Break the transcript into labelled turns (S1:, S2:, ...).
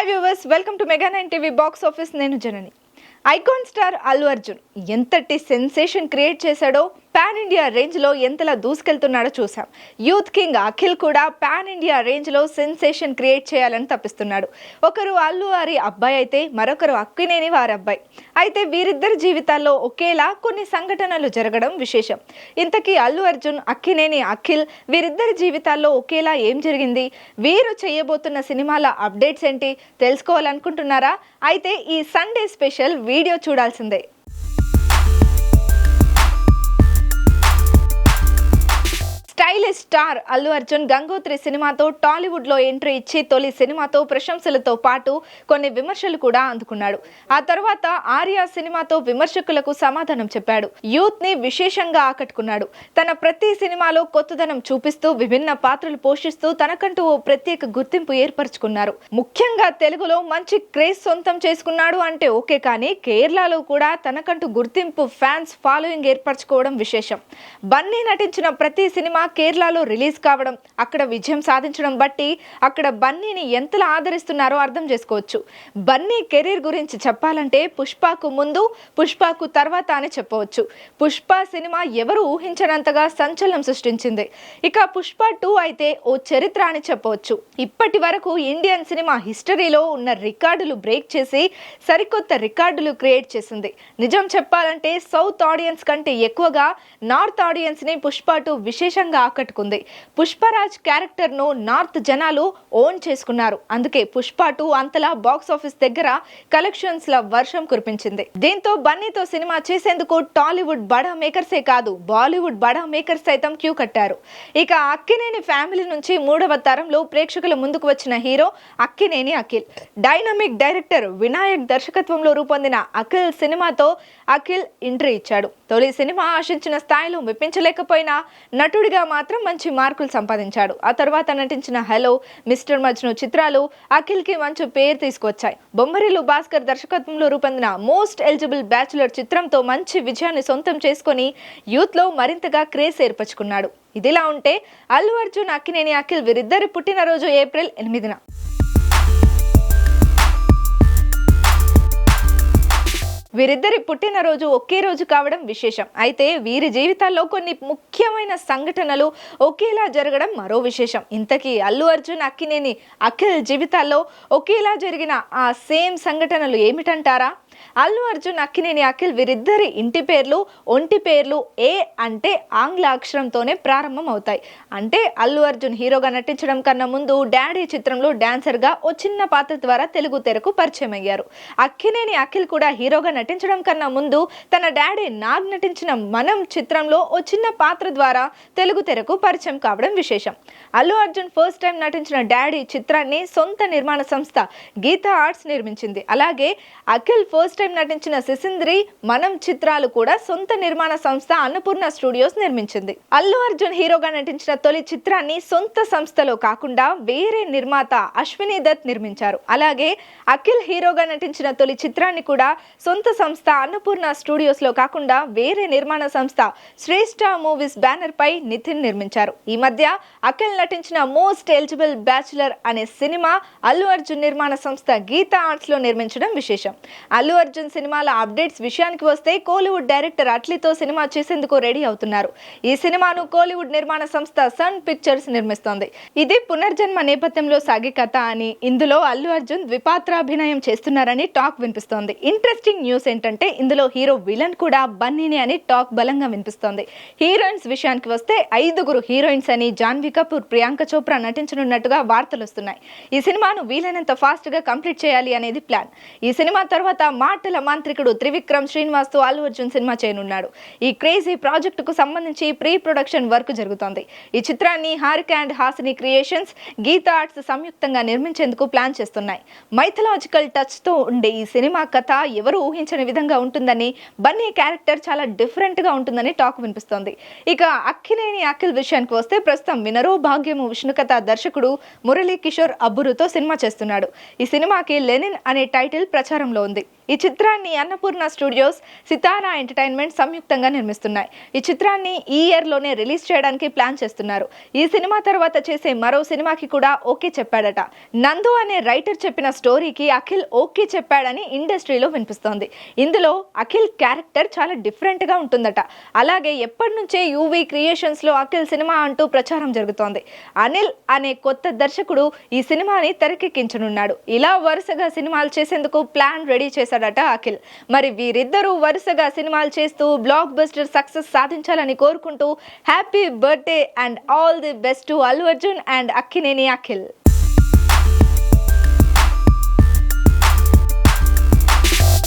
S1: Hi viewers welcome to mega nine TV box office నేను జనని. Icon star Allu Arjun. ఎంతటి sensation create చేశాడో pan India రేంజ్లో ఎంతలా దూసుకెళ్తున్నాడో చూసాం. యూత్ కింగ్ అఖిల్ కూడా పాన్ ఇండియా రేంజ్లో సెన్సేషన్ క్రియేట్ చేయాలని తప్పిస్తున్నాడు. ఒకరు అల్లు వారి అబ్బాయి అయితే మరొకరు అక్కినేని వారి అబ్బాయి. అయితే వీరిద్దరి జీవితాల్లో ఒకేలా కొన్ని సంఘటనలు జరగడం విశేషం. ఇంతకీ అల్లు అర్జున్ అక్కినేని అఖిల్ వీరిద్దరి జీవితాల్లో ఒకేలా ఏం జరిగింది? వీరు చేయబోతున్న సినిమాల అప్డేట్స్ ఏంటి? తెలుసుకోవాలనుకుంటున్నారా? అయితే ఈ సండే స్పెషల్ వీడియో చూడాల్సిందే. స్టైలిష్ స్టార్ అల్లు అర్జున్ గంగోత్రి సినిమాతో టాలీవుడ్లో ఎంట్రీ ఇచ్చి తొలి సినిమాతో ప్రశంసలతో పాటు కొన్ని విమర్శలు కూడా అందుకున్నాడు. ఆ తర్వాత ఆర్య సినిమాతో విమర్శకులకు సమాధానం చెప్పాడు. యూత్ని విశేషంగా ఆకట్టుకున్నాడు. తన ప్రతి సినిమాలో కొత్తదనం చూపిస్తూ విభిన్న పాత్రలు పోషిస్తూ తనకంటూ ఓ ప్రత్యేక గుర్తింపు ఏర్పరచుకున్నారు. ముఖ్యంగా తెలుగులో మంచి క్రేజ్ సొంతం చేసుకున్నాడు అంటే ఓకే కానీ కేరళలో కూడా తనకంటూ గుర్తింపు ఫ్యాన్స్ ఫాలోయింగ్ ఏర్పరచుకోవడం విశేషం. బన్నీ నటించిన ప్రతి సినిమా కేరళలో రిలీజ్ కావడం అక్కడ విజయం సాధించడం బట్టి అక్కడ బన్నీని ఎంతలా ఆదరిస్తున్నారో అర్థం చేసుకోవచ్చు. బన్నీ కెరీర్ గురించి చెప్పాలంటే పుష్పకు ముందు పుష్పకు తర్వాత అని చెప్పవచ్చు. పుష్ప సినిమా ఎవరు ఊహించనంతగా సంచలనం సృష్టించింది. ఇక పుష్ప టూ అయితే ఓ చరిత్ర అని చెప్పవచ్చు. ఇప్పటి వరకు ఇండియన్ సినిమా హిస్టరీలో ఉన్న రికార్డులు బ్రేక్ చేసి సరికొత్త రికార్డులు క్రియేట్ చేసింది. నిజం చెప్పాలంటే సౌత్ ఆడియన్స్ కంటే ఎక్కువగా నార్త్ ఆడియన్స్ని పుష్ప టూ విశేషంగా ఆకట్టుకుంది పుష్పరాజ్ క్యారెక్టర్ను నార్త్ జనాలు ఓన్ చేసుకున్నారు. అందుకే పుష్ప టూ అంతలా బాక్స్ ఆఫీస్ దగ్గర కలెక్షన్స్ ల వర్షం కురిపించింది. దీంతో బన్నీతో సినిమా చేసేందుకు టాలీవుడ్ బడా మేకర్సే కాదు బాలీవుడ్ బడా మేకర్స్ సైతం క్యూ కట్టారు. ఇక అక్కినేని ఫ్యామిలీ నుంచి మూడవ తరంలో ప్రేక్షకుల ముందుకు వచ్చిన hero Akkineni Akhil. Dynamic director Vinayak దర్శకత్వంలో రూపొందిన అఖిల్ సినిమాతో అఖిల్ ఎంట్రీ ఇచ్చాడు. తొలి సినిమా ఆశించిన స్థాయిలో మెప్పించలేకపోయినా నటుడిగా మాత్రం మంచి మార్కులు సంపాదించాడు. ఆ తర్వాత నటించిన హలో మిస్టర్ మజ్ను చిత్రాలు అఖిల్కి మంచి పేరు తీసుకొచ్చాయి. బొమ్మరిలు భాస్కర్ దర్శకత్వంలో రూపొందిన మోస్ట్ ఎలిజిబుల్ బ్యాచులర్ చిత్రంతో మంచి విజయాన్ని సొంతం చేసుకొని యూత్లో మరింతగా క్రేజ్ ఏర్పరచుకున్నాడు. ఇదిలా ఉంటే అల్లు అర్జున్ అక్కినేని అఖిల్ వీరిద్దరి పుట్టినరోజు ఏప్రిల్ ఎనిమిదిన. వీరిద్దరి పుట్టినరోజు ఒకే రోజు కావడం విశేషం. అయితే వీరి జీవితాల్లో కొన్ని ముఖ్యమైన సంఘటనలు ఒకేలా జరగడం మరో విశేషం. ఇంతకీ అల్లు అర్జున్ అక్కినేని అఖిల్ జీవితాల్లో ఒకేలా జరిగిన ఆ సేమ్ సంఘటనలు ఏమిటంటారా? అల్లు అర్జున్ అక్కినేని అఖిల్ వీరిద్దరి ఇంటి పేర్లు ఒంటి పేర్లు ఏ అంటే ఆంగ్ల అక్షరంతోనే ప్రారంభం అవుతాయి అంటే అల్లు అర్జున్ హీరోగా నటించడం కన్నా ముందు డాడీ చిత్రంలో డాన్సర్గా ఓ చిన్న పాత్ర ద్వారా తెలుగు తెరకు పరిచయం అయ్యారు అక్కినేని అఖిల్ కూడా హీరోగా నటించడం కన్నా ముందు తన డాడీ నాగ్ నటించిన మనం చిత్రంలో ఓ చిన్న పాత్ర ద్వారా తెలుగు తెరకు పరిచయం కావడం విశేషం. అల్లు అర్జున్ ఫస్ట్ టైం నటించిన డాడీ చిత్రాన్ని సొంత నిర్మాణ సంస్థ గీతా ఆర్ట్స్ నిర్మించింది. అలాగే అఖిల్ ఫస్ట్ టైం నటించిన సిసింద్రి మనం చిత్రాలు కూడా సొంత నిర్మాణ సంస్థ అన్నపూర్ణ స్టూడియోస్ నిర్మించింది. అల్లు అర్జున్ హీరోగా నటించిన తొలి చిత్రాన్ని సొంత సంస్థలో కాకుండా వేరే నిర్మాత అశ్విని దత్ నిర్మించారు. అలాగే అఖిల్ హీరోగా నటించిన తొలి చిత్రాన్ని కూడా సొంత సంస్థ అన్నపూర్ణ స్టూడియోస్లో కాకుండా వేరే నిర్మాణ సంస్థ శ్రేష్ఠ మూవీస్ బ్యానర్ పై నితిన్ నిర్మించారు. ఈ మధ్య అఖిల్ నటించిన మోస్ట్ ఎలిజిబుల్ బ్యాచులర్ అనే సినిమా అల్లు అర్జున్ నిర్మాణ సంస్థ గీతా ఆర్ట్స్లో నిర్మించడం విశేషం. అల్లు అర్జున్ సినిమాల అప్డేట్స్ విషయానికి వస్తే కోలీవుడ్ డైరెక్టర్ అట్లీతో సినిమా చేసేందుకు రెడీ అవుతున్నారు. ఈ సినిమాను కోలీవుడ్ నిర్మాణ సంస్థ సన్ పిక్చర్స్ నిర్మిస్తోంది. ఇది పునర్జన్మ నేపథ్యంలో సాగే కథ అని ఇందులో అల్లు అర్జున్ ద్విపాత్రాభినయం చేస్తున్నారని టాక్ వినిపిస్తోంది. ఇంట్రెస్టింగ్ న్యూస్ ఏంటంటే ఇందులో హీరో విలన్ కూడా బన్నీని అని టాక్ బలంగా వినిపిస్తోంది. హీరోయిన్స్ విషయానికి వస్తే ఐదుగురు హీరోయిన్స్ అని జాన్వీ కపూర్ ప్రియాంక చోప్రా నటించనున్నట్టుగా వార్తలు వస్తున్నాయి. ఈ సినిమాను వీలైనంత ఫాస్ట్గా కంప్లీట్ చేయాలి అనేది ప్లాన్. ఈ సినిమా తర్వాత మాటల మాంత్రికుడు త్రివిక్రమ్ శ్రీనివాస్తో అల్లు అర్జున్ సినిమా చేయనున్నాడు. ఈ క్రేజీ ప్రాజెక్టుకు సంబంధించి ప్రీ ప్రొడక్షన్ వర్క్ జరుగుతోంది. ఈ చిత్రాన్ని Haarika and Hassine creations Geetha arts సంయుక్తంగా నిర్మించేందుకు ప్లాన్ చేస్తున్నాయి. మైథలాజికల్ టచ్తో ఉండే ఈ సినిమా కథ ఎవరు ఊహించని విధంగా ఉంటుందని బన్నీ క్యారెక్టర్ చాలా డిఫరెంట్గా ఉంటుందని టాక్ వినిపిస్తోంది. ఇక అక్కినేని అఖిల్ విషయానికి వస్తే ప్రస్తుతం వినరో భాగ్యము విష్ణుకథ దర్శకుడు మురళీ కిషోర్ అబ్బురుతో సినిమా చేస్తున్నాడు. ఈ సినిమాకి లెనిన్ అనే టైటిల్ ప్రచారంలో ఉంది. ఈ చిత్రాన్ని అన్నపూర్ణ స్టూడియోస్ సితారా ఎంటర్టైన్మెంట్ సంయుక్తంగా నిర్మిస్తున్నాయి. ఈ చిత్రాన్ని ఈ ఇయర్లోనే రిలీజ్ చేయడానికి ప్లాన్ చేస్తున్నారు. ఈ సినిమా తర్వాత చేసే మరో సినిమాకి కూడా ఓకే చెప్పాడట. నందు అనే రైటర్ చెప్పిన స్టోరీకి అఖిల్ ఓకే చెప్పాడని ఇండస్ట్రీలో వినిపిస్తోంది. ఇందులో అఖిల్ క్యారెక్టర్ చాలా డిఫరెంట్గా ఉంటుందట. అలాగే ఎప్పటి నుంచే యూవీ క్రియేషన్స్లో అఖిల్ సినిమా అంటూ ప్రచారం జరుగుతోంది. అనిల్ అనే కొత్త దర్శకుడు ఈ సినిమాని తెరకెక్కించనున్నాడు. ఇలా వరుసగా సినిమాలు చేసేందుకు ప్లాన్ రెడీ చేశాడట అఖిల్. మరి వీరిద్దరూ వరుసగా సినిమాలు చేస్తూ బ్లాక్ బస్టర్ సక్సెస్ సాధించాలని కోరుకుంటూ happy birthday and all the best to Allu Arjun and Akkineni Akhil.